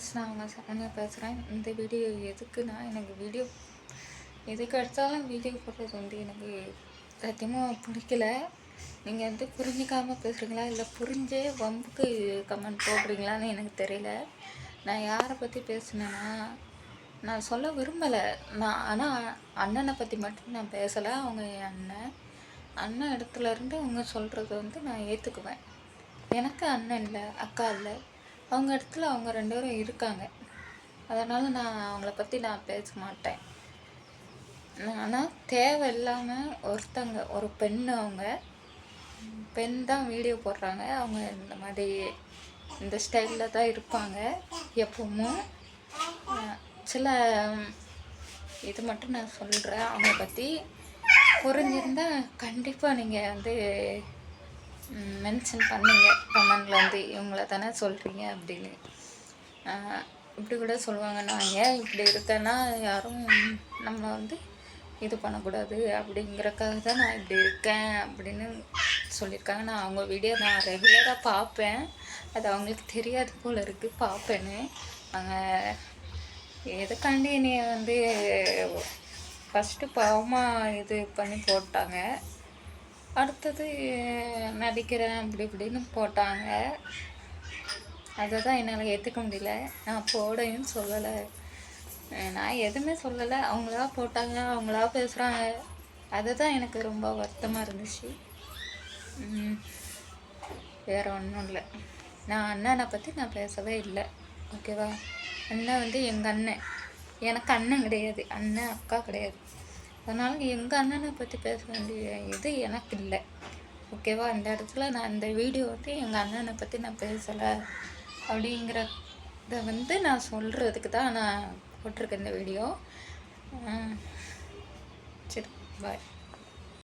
Friends நான் உங்கள் சரண்யா பேசுகிறேன் இந்த வீடியோ எதுக்குன்னா எனக்கு வீடியோ எதுக்கு எடுத்தாலும் வீடியோ போடுறது வந்து எனக்கு சத்தியமாக பிடிக்கல. நீங்கள் வந்து புரிஞ்சிக்காமல் பேசுகிறீங்களா இல்லை புரிஞ்சே வம்புக்கு கமெண்ட் போடுறீங்களான்னு எனக்கு தெரியல. நான் யாரை பற்றி பேசுனேன்னா நான் சொல்ல விரும்பலை. நான் ஆனால் அண்ணனை பற்றி மட்டும் நான் பேசலை. அவங்க என் அண்ணன். அண்ணன் இடத்துலருந்து அவங்க சொல்கிறது வந்து நான் ஏற்றுக்குவேன் எனக்கு அண்ணன் இல்லை அக்கா இல்லை. அவங்க இடத்துல அவங்க ரெண்டு பேரும் இருக்காங்க. அதனால் நான் அவங்கள பற்றி நான் பேச மாட்டேன். ஆனால் தேவையில்லாமல் ஒருத்தங்க ஒரு பெண் அவங்க பெண் தான் வீடியோ போடுறாங்க. அவங்க இந்த மாதிரி இந்த ஸ்டைலில் தான் இருப்பாங்க. எப்பவும் சில இது மட்டும் நான் சொல்கிறேன் அவங்கள பற்றி புரிஞ்சிருந்தால் கண்டிப்பாக நீங்கள் வந்து மென்ஷன் பண்ணுங்க. கமெண்டில் வந்து இவங்கள தானே சொல்கிறீங்க அப்படின்னு. இப்படி கூட சொல்லுவாங்க நான் ஏன் இப்படி இருக்கேன்னா யாரும் நம்மளை வந்து இது பண்ணக்கூடாது அப்படிங்கிறக்காக தான் நான் இப்படி இருக்கேன் அப்படின்னு சொல்லியிருக்காங்க. நான் அவங்க வீடியோ நான் ரெகுலராக பார்ப்பேன். அது அவங்களுக்கு தெரியாது போல் இருக்குது பார்ப்பேன்னு அவங்க எதுக்காண்டி நீ வந்து ஃபஸ்ட்டு பாவமாக இது பண்ணி போட்டாங்க. அடுத்தது நடிக்கிறேன் அப்படி இப்படின்னு போட்டாங்க. அதை தான் என்னால் ஏற்றுக்க முடியல. நான் போடையும் சொல்லலை. நான் எதுவுமே சொல்லலை. அவங்களா போட்டாங்க அவங்களா பேசுகிறாங்க அதுதான் எனக்கு ரொம்ப வருத்தமாக இருந்துச்சு. உம், வேற ஒன்றும் இல்லை. நான் அண்ணனை பற்றி நான் பேசவே இல்லை. ஓகேவா? அண்ணன் வந்து எங்கள் அண்ணன். எனக்கு அண்ணன் கிடையாது. அண்ணன் அக்கா கிடையாது. அதனால் எங்கள் அண்ணனை பற்றி பேச வேண்டிய இது எனக்கு இல்லை. ஓகேவா இந்த இடத்துல நான் இந்த வீடியோ வந்து எங்கள் அண்ணனை பற்றி நான் பேசலை அப்படிங்கிறத வந்து நான் சொல்கிறதுக்கு தான் நான் போட்டிருக்கேன் இந்த வீடியோ சரி பாய்